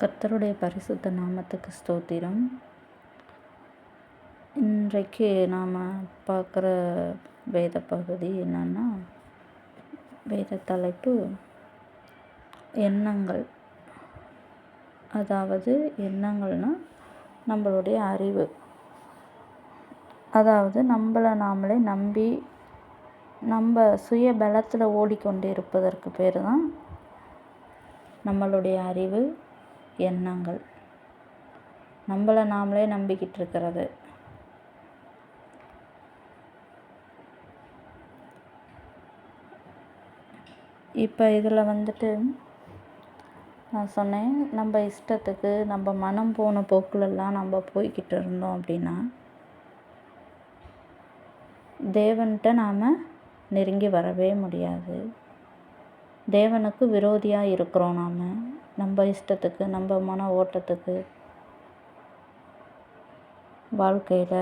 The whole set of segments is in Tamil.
கர்த்தருடைய பரிசுத்த நாமத்துக்கு ஸ்தோத்திரம். இன்றைக்கு நாம் பார்க்குற வேத பகுதி என்னன்னா வேத தலைப்பு எண்ணங்கள். அதாவது எண்ணங்கள்னா நம்மளுடைய அறிவு. அதாவது நம்மளை நாமளே நம்பி நம்ம சுய பலத்தில் ஓடிக்கொண்டு இருப்பதற்கு பேர் தான் நம்மளுடைய அறிவு. எண்ணங்கள். நம்மளை நாமளே நம்பிக்கிட்டு இருக்கிறது இப்போ இதில் வந்துட்டு நான் சொன்னேன் நம்ம இஷ்டத்துக்கு நம்ம மனம் போன போக்குலெல்லாம் நம்ம போய்கிட்டு இருந்தோம் அப்படின்னா தேவன்கிட்ட நாம் நெருங்கி வரவே முடியாது. தேவனுக்கு விரோதியாக இருக்கிறோம் நாம். நம்ம இஷ்டத்துக்கு நம்ம மன ஓட்டத்துக்கு வாழ்க்கையில்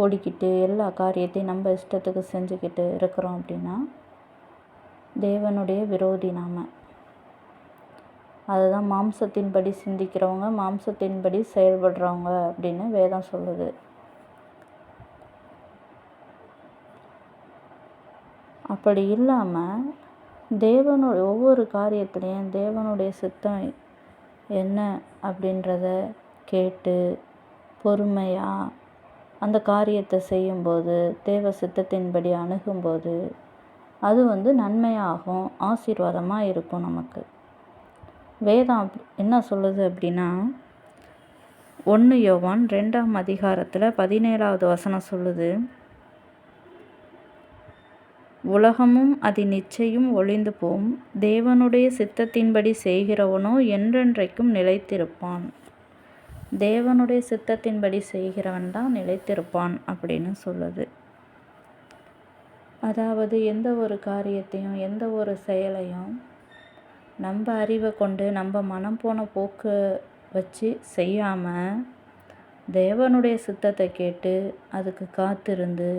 ஓடிக்கிட்டு எல்லா காரியத்தையும் நம்ம இஷ்டத்துக்கு செஞ்சுக்கிட்டு இருக்கிறோம் அப்படின்னா தேவனுடைய விரோதி நாம். அதுதான் மாம்சத்தின்படி சிந்திக்கிறவங்க மாம்சத்தின்படி செயல்படுறவங்க அப்படின்னு வேதம் சொல்லுது. அப்படி இல்லாமல் தேவனுடைய ஒவ்வொரு காரியத்துலேயும் தேவனுடைய சித்தம் என்ன அப்படின்றத கேட்டு பொறுமையாக அந்த காரியத்தை செய்யும்போது தேவ சித்தத்தின்படி அணுகும்போது அது வந்து நன்மையாகும் ஆசீர்வாதமாக இருக்கும் நமக்கு. வேதம் என்ன சொல்லுது அப்படின்னா ஒன்று யோவான் ரெண்டாம் அதிகாரத்தில் பதினேழாவது வசனம் சொல்லுது உலகமும் அதன் நிச்சயம் ஒளிந்து போம் தேவனுடைய சித்தத்தின்படி செய்கிறவனோ என்றென்றைக்கும் நிலைத்திருப்பான். தேவனுடைய சித்தத்தின்படி செய்கிறவன் தான் நிலைத்திருப்பான் அப்படின்னு சொல்லுது. அதாவது எந்த ஒரு காரியத்தையும் எந்த ஒரு செயலையும் நம்ம அறிவை கொண்டு நம்ம மனம் போன போக்கு வச்சு செய்யாமல் தேவனுடைய சித்தத்தை கேட்டு அதுக்கு காத்திருந்து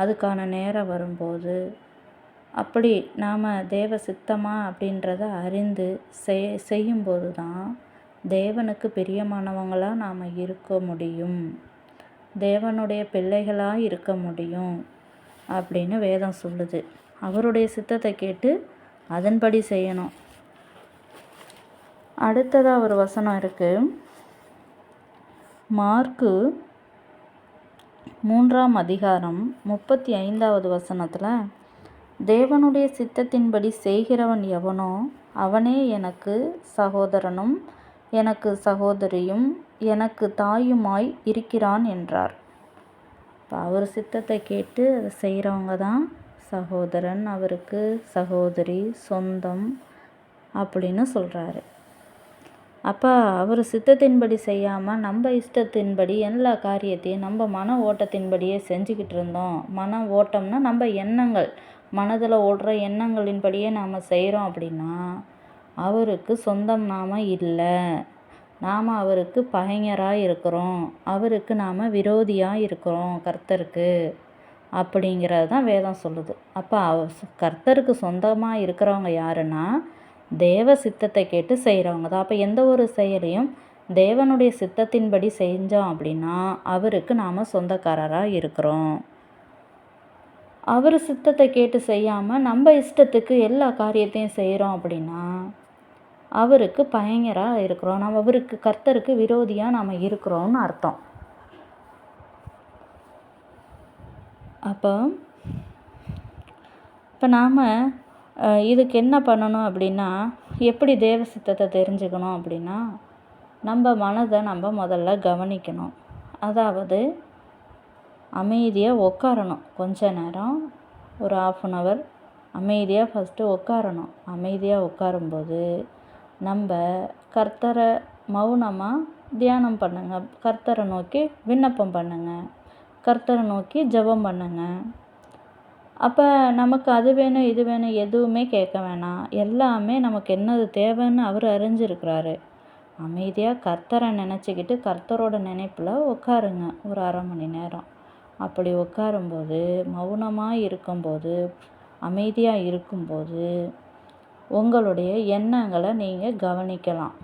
அதுக்கான நேரம் வரும்போது அப்படி நாம் தேவ சித்தமா அப்படின்றத அறிந்து செய் செய்யும்போது தான் தேவனுக்கு பிரியமானவங்களாக நாம் இருக்க முடியும். தேவனுடைய பிள்ளைகளாக இருக்க முடியும் அப்படின்னு வேதம் சொல்லுது. அவருடைய சித்தத்தை கேட்டு அதன்படி செய்யணும். அடுத்ததாக ஒரு வசனம் இருக்குது மார்க்கு மூன்றாம் அதிகாரம் முப்பத்தி ஐந்தாவது வசனத்தில் தேவனுடைய சித்தத்தின்படி செய்கிறவன் எவனோ அவனே எனக்கு சகோதரனும் எனக்கு சகோதரியும் எனக்கு தாயுமாய் இருக்கிறான் என்றார். இப்போ அவர் சித்தத்தை கேட்டு அதை செய்கிறவங்க தான் சகோதரன் அவருக்கு சகோதரி சொந்தம் அப்படின்னு சொல்கிறாரு அப்போ அவர் சித்தத்தின்படி செய்யாமல் நம்ம இஷ்டத்தின்படி எல்லா காரியத்தையும் நம்ம மன ஓட்டத்தின்படியே செஞ்சுக்கிட்டு இருந்தோம். மன ஓட்டம்னா நம்ம எண்ணங்கள். மனதில் ஓடுற எண்ணங்களின்படியே நாம் செய்கிறோம் அப்படின்னா அவருக்கு சொந்தம் நாம் இல்லை. நாம் அவருக்கு பகைஞராக இருக்கிறோம். அவருக்கு நாம் விரோதியாக இருக்கிறோம் கர்த்தருக்கு அப்படிங்கிறது தான் வேதம் சொல்லுது. அப்போ கர்த்தருக்கு சொந்தமாக இருக்கிறவங்க யாருன்னா தேவ சித்தத்தை கேட்டு செய்கிறவங்க தான். அப்போ எந்த ஒரு செயலையும் தேவனுடைய சித்தத்தின்படி செஞ்சோம் அப்படின்னா அவருக்கு நாம் சொந்தக்காரராக இருக்கிறோம். அவர் சித்தத்தை கேட்டு செய்யாமல் நம்ம இஷ்டத்துக்கு எல்லா காரியத்தையும் செய்கிறோம் அப்படின்னா அவருக்கு பயங்கராக இருக்கிறோம். நம்ம அவருக்கு கர்த்தருக்கு விரோதியாக நாம் இருக்கிறோம்னு அர்த்தம். அப்போ இப்போ நாம் இதுக்கு என்ன பண்ணணும் அப்படின்னா எப்படி தேவ சித்தத்தை தெரிஞ்சுக்கணும் அப்படின்னா நம்ம மனதை நம்ம முதல்ல கவனிக்கணும். அதாவது அமைதியாக உட்காரணும் கொஞ்ச நேரம் ஒரு ஆஃப் அன் ஹவர் அமைதியாக ஃபஸ்ட்டு உட்காரணும் அமைதியாக உட்காரும்போது நம்ம கர்த்தரை மௌனமாக தியானம் பண்ணுங்க. கர்த்தரை நோக்கி விண்ணப்பம் பண்ணுங்க. கர்த்தரை நோக்கி ஜெபம் பண்ணுங்கள் அப்போ நமக்கு அது வேணும் இது வேணும் எதுவுமே கேட்க வேணாம். எல்லாமே நமக்கு என்னது தேவைன்னு அவர் அறிஞ்சிருக்கிறாரு. அமைதியாக கர்த்தரை நினச்சிக்கிட்டு கர்த்தரோட நினைப்பில் உட்காருங்க ஒரு அரை மணி நேரம். அப்படி உட்காரும்போது மௌனமாக இருக்கும்போது அமைதியாக இருக்கும்போது உங்களுடைய எண்ணங்களை நீங்கள் கவனிக்கலாம்.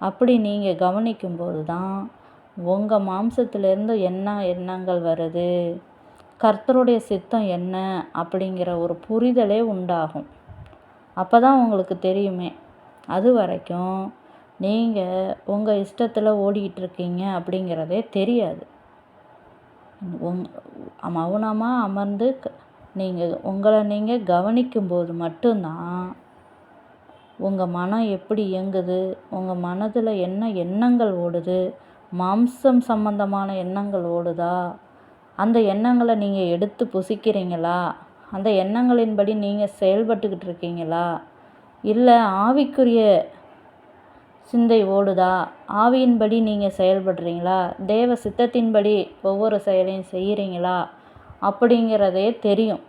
அப்படி நீங்கள் கவனிக்கும்போது தான் உங்கள் மாம்சத்திலேருந்து என்ன எண்ணங்கள் வருது? கர்த்தருடைய சித்தம் என்ன அப்படிங்கிற ஒரு புரிதலே உண்டாகும். அப்போ தான் உங்களுக்கு தெரியுமே. அது வரைக்கும் நீங்கள் உங்கள் இஷ்டத்தில் ஓடிக்கிட்டு இருக்கீங்க அப்படிங்கிறதே தெரியாது. உங் மௌனமாக அமர்ந்து நீங்கள் உங்களை நீங்கள் கவனிக்கும்போது மட்டும்தான் உங்கள் மனம் எப்படி இயங்குது உங்கள் மனதில் என்ன எண்ணங்கள் ஓடுது மாம்சம் சம்பந்தமான எண்ணங்கள் ஓடுதா அந்த எண்ணங்களை நீங்கள் எடுத்து புசிக்கிறீங்களா? அந்த எண்ணங்களின்படி நீங்கள் செயல்பட்டுக்கிட்டு இருக்கீங்களா? இல்லை ஆவிக்குரிய சிந்தை ஓடுதா? ஆவியின்படி நீங்கள் செயல்படுறீங்களா? தேவ சித்தத்தின்படி ஒவ்வொரு செயலையும் செய்கிறீங்களா அப்படிங்கிறதே தெரியும்.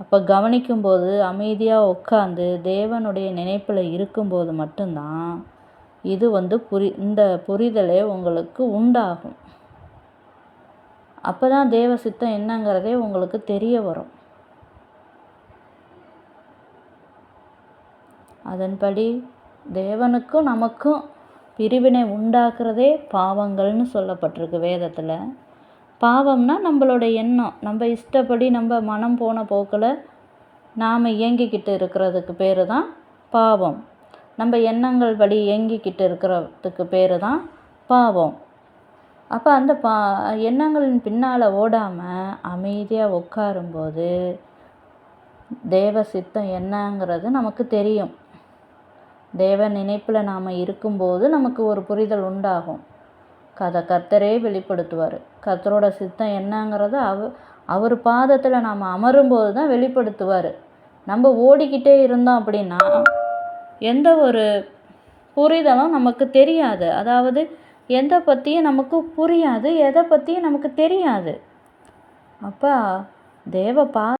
அப்போ கவனிக்கும்போது அமைதியாக உட்காந்து தேவனுடைய நினைப்பில் இருக்கும்போது மட்டும்தான் இது வந்து புரி இந்த புரிதலே உங்களுக்கு உண்டாகும். அப்போ தான் தேவ சித்தம் என்னங்கிறதே உங்களுக்கு தெரிய வரும். அதன்படி தேவனுக்கும் நமக்கும் பிரிவினை உண்டாக்குறதே பாவங்கள்னு சொல்லப்பட்டிருக்கு வேதத்தில். பாவம்னா நம்மளோட எண்ணம் நம்ம இஷ்டப்படி நம்ம மனம் போன போக்கில் நாம் இயங்கிக்கிட்டு இருக்கிறதுக்கு பேர் தான் பாவம். நம்ம எண்ணங்கள் படி இயங்கிக்கிட்டு இருக்கிறதுக்கு பேர் தான் பாவம். அப்போ அந்த பா எண்ணங்களின் பின்னால் ஓடாமல் அமைதியாக உட்காரும்போது தேவ சித்தம் என்னங்கிறது நமக்கு தெரியும். தேவ நினைப்பில் நாம் இருக்கும்போது நமக்கு ஒரு புரிதல் உண்டாகும். கதை கர்த்தரே வெளிப்படுத்துவார். கர்த்தரோட சித்தம் என்னங்கிறத அவ அவர் பாதத்தில் நாம் அமரும்போது தான் வெளிப்படுத்துவார். நம்ம ஓடிக்கிட்டே இருந்தோம் அப்படின்னா எந்த ஒரு புரிதலும் நமக்கு தெரியாது. அதாவது எதை பற்றியும் நமக்கு புரியாது எதை பற்றியும் நமக்கு தெரியாது. அப்போ தேவ பா